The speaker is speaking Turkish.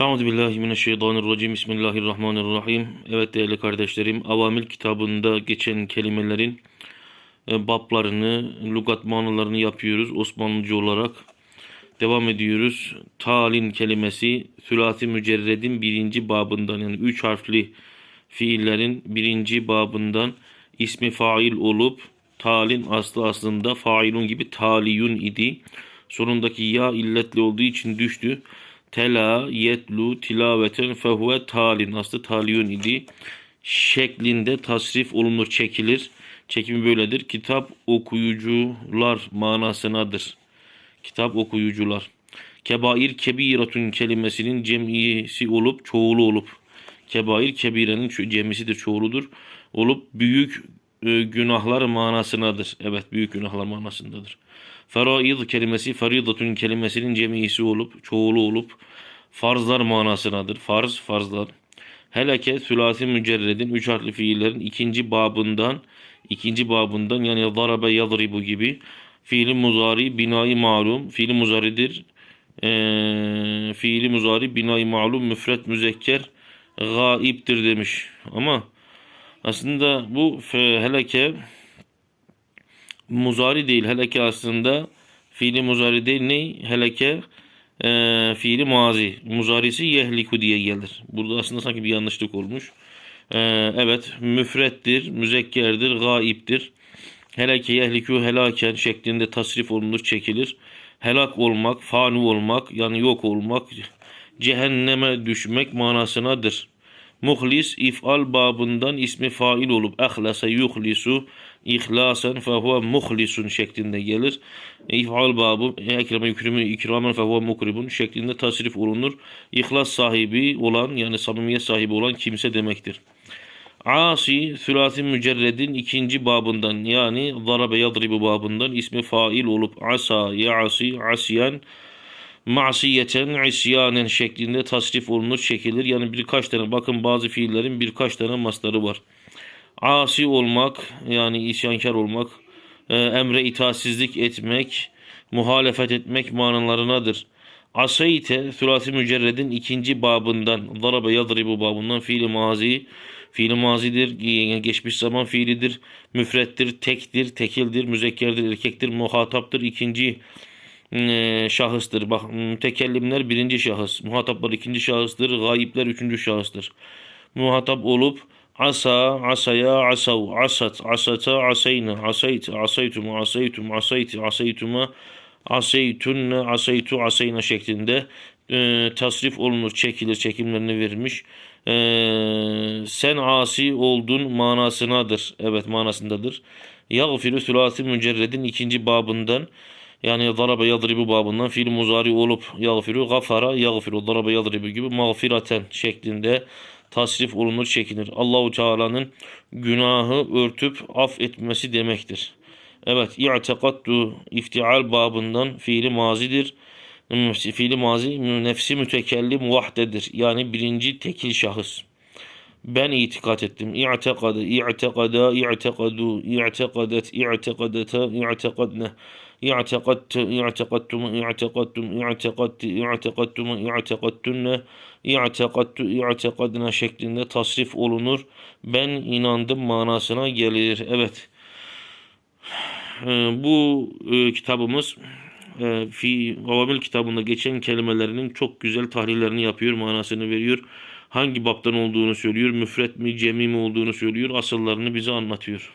Euzubillahimineşşeytanirracim. Bismillahirrahmanirrahim. Evet değerli kardeşlerim, Avamil kitabında geçen kelimelerin e, bablarını, lügat manalarını yapıyoruz Osmanlıca olarak. Devam ediyoruz. Talin kelimesi sülasi mücerredin birinci babından yani üç harfli fiillerin birinci babından ismi fail olup talin aslı aslında failun gibi taliyun idi. Sonundaki ya illetli olduğu için düştü. Tela yetlu tilaveten fehuve talin aslı taliyun idi. Şeklinde tasrif olunur çekilir. Çekimi böyledir. Kitap okuyucular manasınadır. Kitap okuyucular. Kebair kebiratun kelimesinin cemisi olup çoğulu olup kebair kebirenin cemisidir çoğuludur olup büyük e, günahlar manasınadır. Evet büyük günahlar manasındadır. Feraid kelimesi faridatun kelimesinin cemisi olup çoğulu olup farzlar manasınadır. Farz farzlar. Helake sülasi mücerredin üç harfli fiillerin ikinci babından ikinci babından yani darabe yadribu gibi fiili muzari binayı malum fiili muzaridir. Ee, fiili muzari binayı malum müfret müzekker gaiptir demiş. Ama aslında bu fe- heleke muzari değil. Heleke aslında fiili muzari değil. Ne? Heleke e, fiili mazi. Muzarisi yehliku diye gelir. Burada aslında sanki bir yanlışlık olmuş. E, evet. Müfrettir, müzekkerdir, gaiptir. Heleke yehliku helaken şeklinde tasrif olunur, çekilir. Helak olmak, fani olmak, yani yok olmak, cehenneme düşmek manasınadır. Muhlis if'al babından ismi fail olup ahlasa yuhlisu ihlasen fehuve muhlisun şeklinde gelir. İf'al babı ekreme yükrümü ikramen fehuve mukribun şeklinde tasrif olunur. İhlas sahibi olan yani samimiyet sahibi olan kimse demektir. Asi sülasi mücerredin ikinci babından yani zarabe yadribu babından ismi fail olup asa ya'asi asiyen masiyeten isyanen şeklinde tasrif olunur çekilir. Yani birkaç tane bakın bazı fiillerin birkaç tane mastarı var. Asi olmak yani isyankar olmak, e, emre itaatsizlik etmek, muhalefet etmek manalarınadır. Asayte sülasi mücerredin ikinci babından darabe yadribu babından fiili mazi fiili mazidir, geçmiş zaman fiilidir, müfrettir, tektir, tekildir, müzekkerdir, erkektir, muhataptır. ikinci e, şahıstır. Bak mütekellimler birinci şahıs, muhataplar ikinci şahıstır, gayipler üçüncü şahıstır. Muhatap olup asa, asaya, asav, asat, asata, asayna, asayt, asaytum, asaytum, asayti, asaytuma, asaytunne, asaytu, asayna şeklinde e, tasrif olunur, çekilir, çekimlerini vermiş. E, sen asi oldun manasınadır. Evet manasındadır. Yagfiru sülasi mücerredin ikinci babından yani darabe yadribu babından fiil muzari olup yagfiru gafara yagfiru darabe yadribu gibi mağfiraten şeklinde tasrif olunur çekilir. Allahu Teala'nın günahı örtüp af etmesi demektir. Evet, i'tekaddu iftial babından fiili mazidir. Fiili mazi nefsi mütekellim vahdedir. Yani birinci tekil şahıs. Ben itikat ettim. İ'tekade, i'tekada, i'tekadu, i'tekadet, i'tekadeta, i'tekadne. İ'tekadtu, i'tekadtum, i'tekadtum, i'tekadti, i'tekadtum, i'tekadtunne, i'tekadtu, i'tekadna şeklinde tasrif olunur. Ben inandım manasına gelir. Evet. Ee, bu e, kitabımız e, fi Avamil kitabında geçen kelimelerinin çok güzel tahlillerini yapıyor, manasını veriyor. Hangi baptan olduğunu söylüyor, müfret mi, cemi mi olduğunu söylüyor, asıllarını bize anlatıyor.